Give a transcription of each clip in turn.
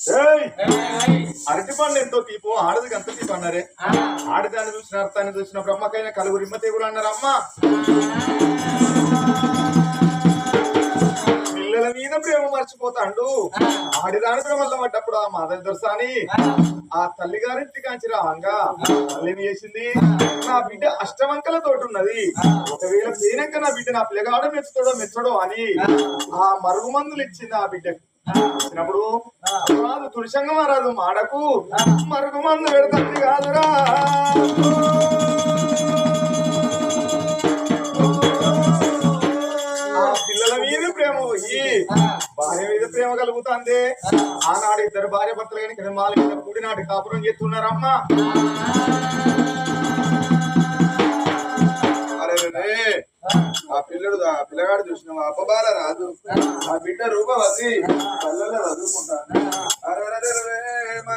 ఏయ్! అరటి పండు ఎంతో తీపు ఆడది ఎంత తీపు అన్నారే. ఆడదాన్ని చూసిన అర్థాన్ని చూసిన బ్రహ్మకైన కలుగురు ఇమ్మ తెగులు అన్నారు అమ్మ? పిల్లల మీద ప్రేమ మర్చిపోతాండు. ఆడిదాని ప్రేమలో పడ్డప్పుడు ఆ మాధవ దర్శాని ఆ. తల్లి గారింటి కాంచి రావంగా తల్లిని చేసింది నా బిడ్డ అష్టవంకల తోటి ఉన్నది ఒకవేళ పేరంక నా బిడ్డ నా పిల్లగాడ మెచ్చుతాడో మెచ్చడో అని ఆ మరుగు మందులు ఇచ్చింది ఆ బిడ్డకు. వచ్చినప్పుడు రాదు తులసంగ రాదు మాడకు. మరుగు మందు పెడుతుంది కాదురా. పిల్లల మీద ప్రేమ పోయి భార్య మీద ప్రేమ కలుగుతుంది. ఆనాడు ఇద్దరు భార్య భర్తలు కానీ క్రమాల కూడినాటి కాపురం చేస్తున్నారమ్మా. ఆ పిల్లడు ఆ పిల్లగాడు చూసిన అప్పబాల రాదు ఆ బిడ్డ రూపవతి పల్లెల్లో చదువుకుంటాను అరే రే మా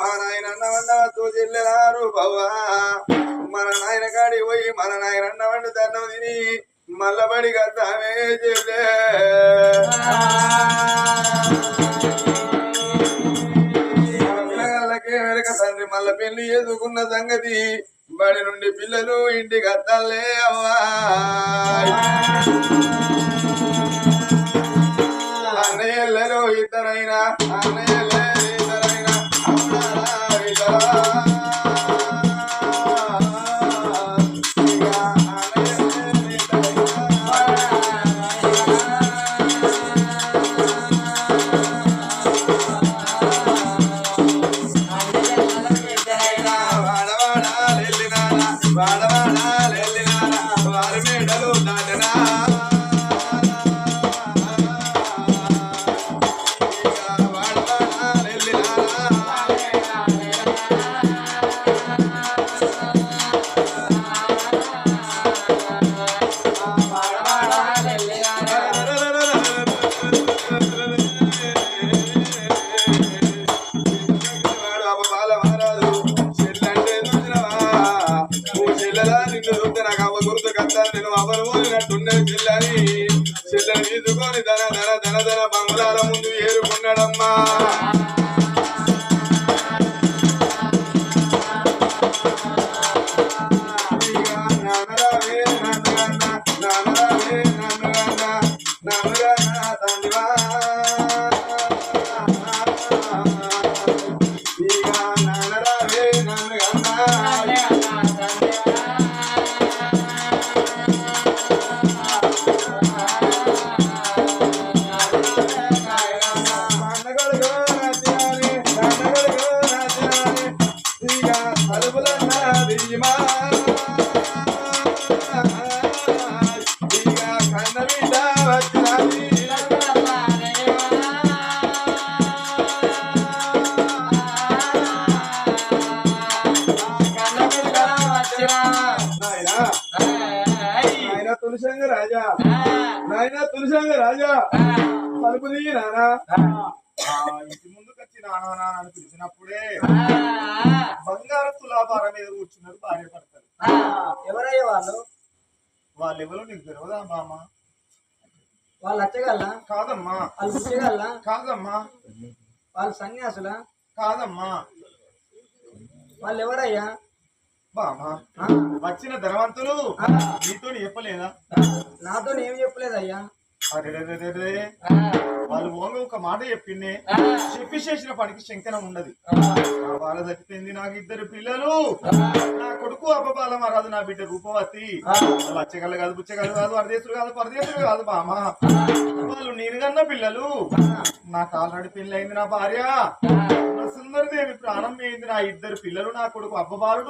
మా నాయన అన్నవన్నవద్దు చెల్లెలా రూపవ్వా? మన నాయన కాడి పోయి మన నాయన అన్నవండు దన్నం తిని మల్లబడి కద్దామే చెల్లె. మన పిల్లగాళ్ళకే వెనక తండ్రి మల్ల పెళ్ళి ఎదుకున్న సంగతి బడి నుండి పిల్లలు ఇంటికి అత్తలే అవ్వా. అన్నయ్యలలో ఇద్దరైనా అవ్వను చిల్లని చిల్లని తీసుకొని ధన ధన ధన ధన బంగ్లాల ముందు ఏరుకున్నాడమ్మా. తలుపు దిగి నానా ఇంటి ముందుకు వచ్చి నానా నాన్న అని పిలిచినప్పుడే బంగారు తులాభారం మీద కూర్చున్నారు భార్య భర్తలు. ఎవరయ్యా వాళ్ళు? వాళ్ళు ఎవరో నీకు తెలియదా బామ్మ? వాళ్ళు వచ్చగలరా కాదమ్మా. వాళ్ళు పుచ్చగలరా కాదమ్మా. వాళ్ళు సన్యాసులా? కాదమ్మా. వాళ్ళు ఎవరయ్యా బామ్మ ఆ? వచ్చిన ధనవంతులు. నీతో చెప్పలేదా? నాతో ఏం చెప్పలేదయ్యా. వాళ్ళు ఓంగ ఒక మాట చెప్పిండే చెప్పి చేసిన పనికి శంకరం ఉండదు. నా బాల చచ్చిపోయింది నాకు ఇద్దరు పిల్లలు. నా కొడుకు అపబాల మహారాజు నా బిడ్డ రూపవతి. వాళ్ళు అచ్చగల కాదు పుచ్చగలు కాదు అరదేశులు కాదు పరదేశులు కాదు బామ వాళ్ళు నేను కన్న పిల్లలు నాకు ఆల్రెడీ పెళ్ళి అయింది నా భార్య. సుందరదేవి పోయింది నా ఇద్దరు పిల్లలు నా కొడుకు?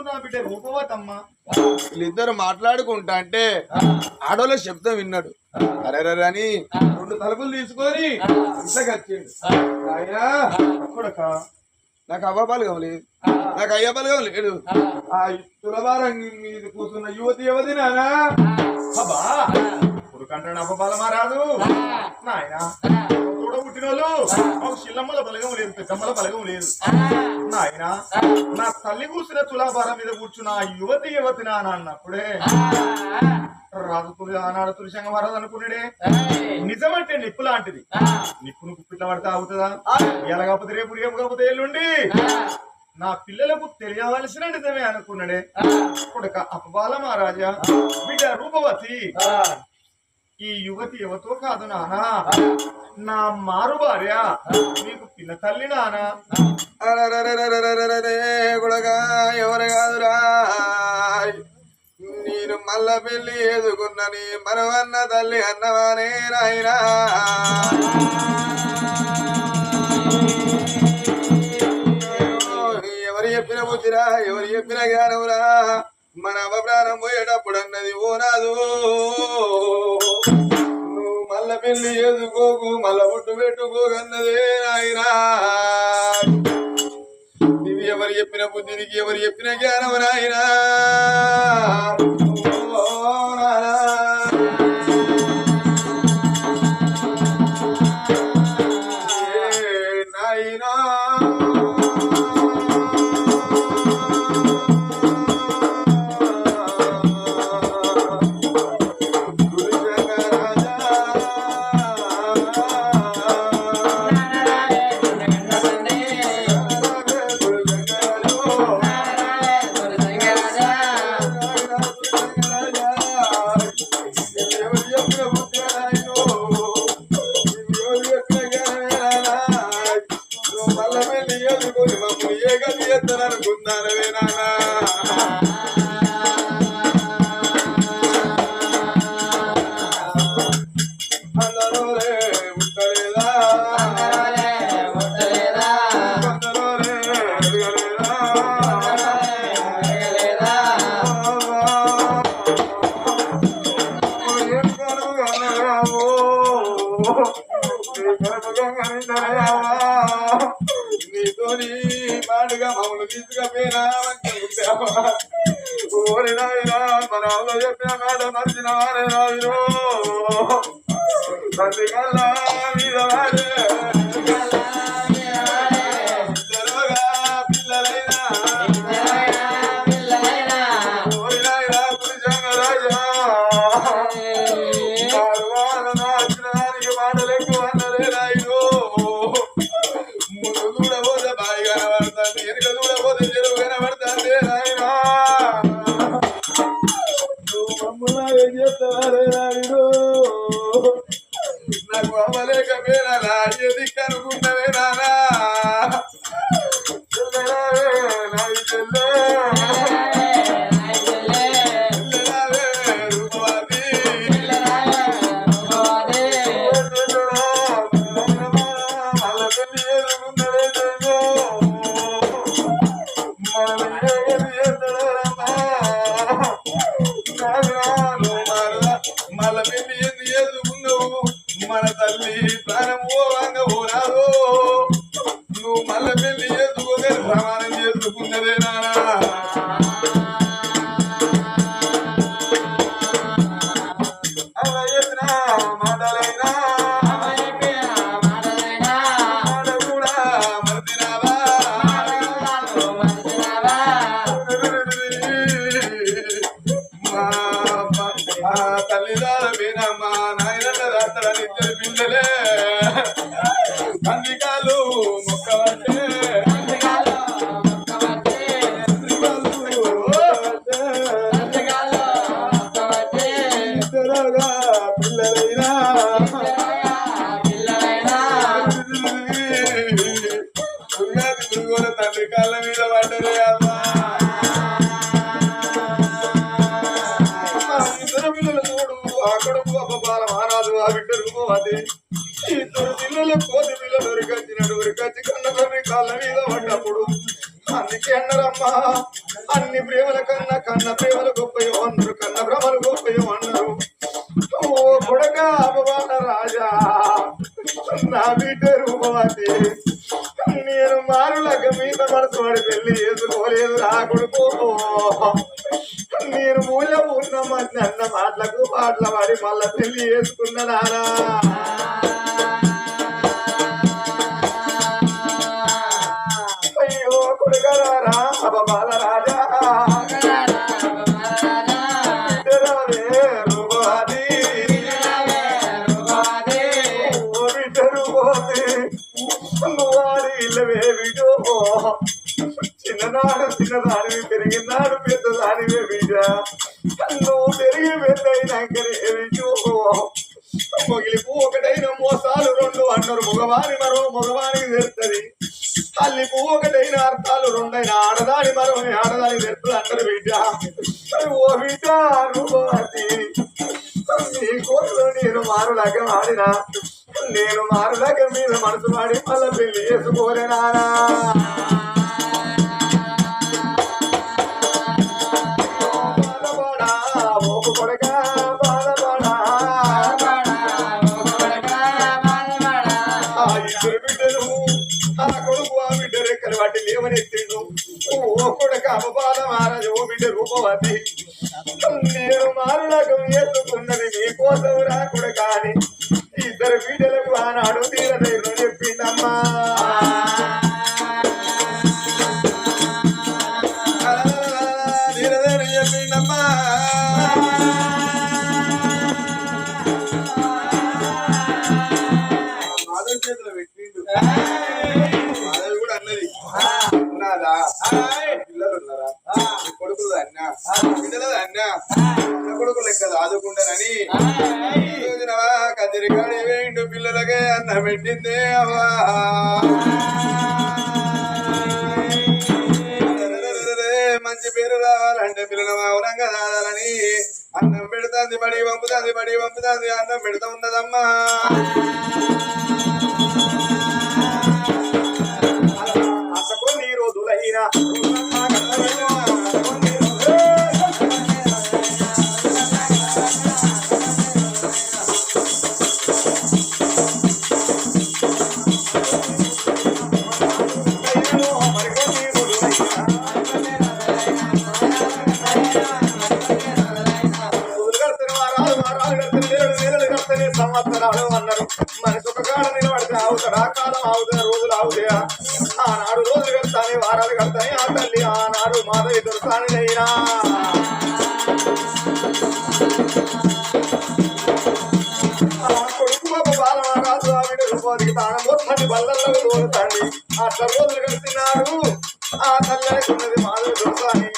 నా బిడ్డ రూపవతమ్మ. వీళ్ళిద్దరు మాట్లాడుకుంటా అంటే ఆడోళ్ళ శబ్దం విన్నాడు. అరే రే అని రెండు తలుపులు తీసుకొని ఇంట్లోకి వచ్చిండు నాయనా కొడక. నాకు అవ్వబాలు కావలేదు. నాకు అయ్యబాలు కావలేడు ఆ. తులబారం మీద కూర్చున్న యువతి యువతి నానా? అబ్బా. కొడుకంటాడు అబ్బబాల మహారాజు నాయన తోడ పుట్టినోళ్ళు. ఒక శిల్లమ్మల బలగం లేదు పెద్దమ్మల బలగం లేదు. నాయన నా తల్లి కూర్చున్న తులాభారం మీద కూర్చున్న యువతి యువతి నాన్న అన్నప్పుడే. రాజు తులి ఆనాడు తులసంగ మహారాజు అనుకున్నాడే. నిజమంటే నిప్పు లాంటిది. నిప్పును కుప్పిట్ల పడితే ఆగుతుందా? ఎలాగకపోతే రేపు రేపు కాకపోతే ఎల్లుండి. నా పిల్లలకు తెలియవలసిన నిజమే అనుకున్నాడే. కొడుక అపబాల మహారాజా బిడ్డ రూపవతి. ఈ యువతి యువతో కాదు నానా? నా మారు భార్య నీకు పిల్ల తల్లి నానా? ఎవరు కాదురా? నేను మల్ల పెళ్ళి ఎదుకున్నని మరవన్న తల్లి అన్నవానే నాయనా ఎవరు చెప్పిన బుద్ధిరా? ఎవరు చెప్పిన జ్ఞానమురా? మన అవప్రాణం పోయేటప్పుడు అన్నది ఓనాదు పిల్లి ఎదుకోకు మల ఒట్టు పెట్టుకోగన్నదే నాయనా. నీవి ఎవరు చెప్పిన బుద్ధి ఎవరు చెప్పిన జ్ఞానం నాయనా? నాయనా. తీసుకపోయినా చెప్పిన మాట నడిచిన వారే రాజు తల్లి కల్లా మీద వాడే Yo te daré ఇద్దరు పిల్లలు కోతి పిల్లలు ఉరికొచ్చినట్టు ఉరికొచ్చి కన్న కాళ్ళ మీద పడ్డప్పుడు అందుకే అన్నారమ్మా అన్ని ప్రేమల కన్నా కన్న ప్రేమలు గొప్పయో అన్నారు కన్న భ్రమలు గొప్పయో అన్నారు. ఓ కొడక అపవాద రాజా నా బిడ్డ రూపవతి నేను మారులక మీద మనసు వాడి పెళ్ళి చేసుకోలేదు నా కొడుకు. నేను మూల ఉన్నమని అన్న మాటలకు పాటల వాడి మళ్ళా పెళ్ళి చేసుకున్న చిన్ననాడు చిన్నదానివి పెరిగినాడు పెద్దదానివే బిడ్డ. నువ్వు పెరిగి పెద్దయినాకనే బిడ్డో మొగిలిపు ఒకటైన మోసాలు రెండు అన్నారు. మగవాని మరో మగవానికి తెలుస్తుంది. తల్లి పువ్వు ఒకటైన అర్థాలు రెండైన ఆడదాని మరో ఆడదాని తెలుస్తుంది అంటారు బిడ్డ. ఓ బిడ్డ అనుభవతి. నీ కోరిలో నేను మారులాగా ఆడిన నేను మారులాగా మీద మనసు మాడి మళ్ళీ పెళ్ళి చేసుకోలేనానా. ఓ కొడుక అపబాల మహారాజు ఓ బిడ్డ రూపవతి. నేను మారులకం ఎత్తుకున్నది మీకోసం రా కొడుక అని ఇద్దరు బిడ్డలకు ఆనాడు తీరదైరు చెప్పిండమ్మా అన్నా బిడ్డలు అన్నా కదిరికాడి వేయండు పిల్లలకే అన్న పెట్టిందే అవ్వా మంచి పేరు రావాలంటే పిల్లలు మౌనంగా రావాలని అన్నం పెడుతుంది బడి పంపుతుంది బడి పంపుతుంది అన్నం పెడుతూ ఉన్నదమ్మా అసకొని రోజులైనా సంవత్సరాలు అన్నారు. మనసు ఒక కాడ నిలబడితే అవుతారా కాలం అవుతాయి రోజులు అవుతాయా ఆనాడు రోజులు కడతానే వారాలు కడతాయి ఆ తల్లి. ఆనాడు మాధవి దొరకాని అయినా ఒక తాను మొత్తాన్ని బల్లల్లో తోలుతాండి. అట్లా రోజులు కలిసినాడు ఆ తల్లి ఉన్నది మాధవి దొరకాని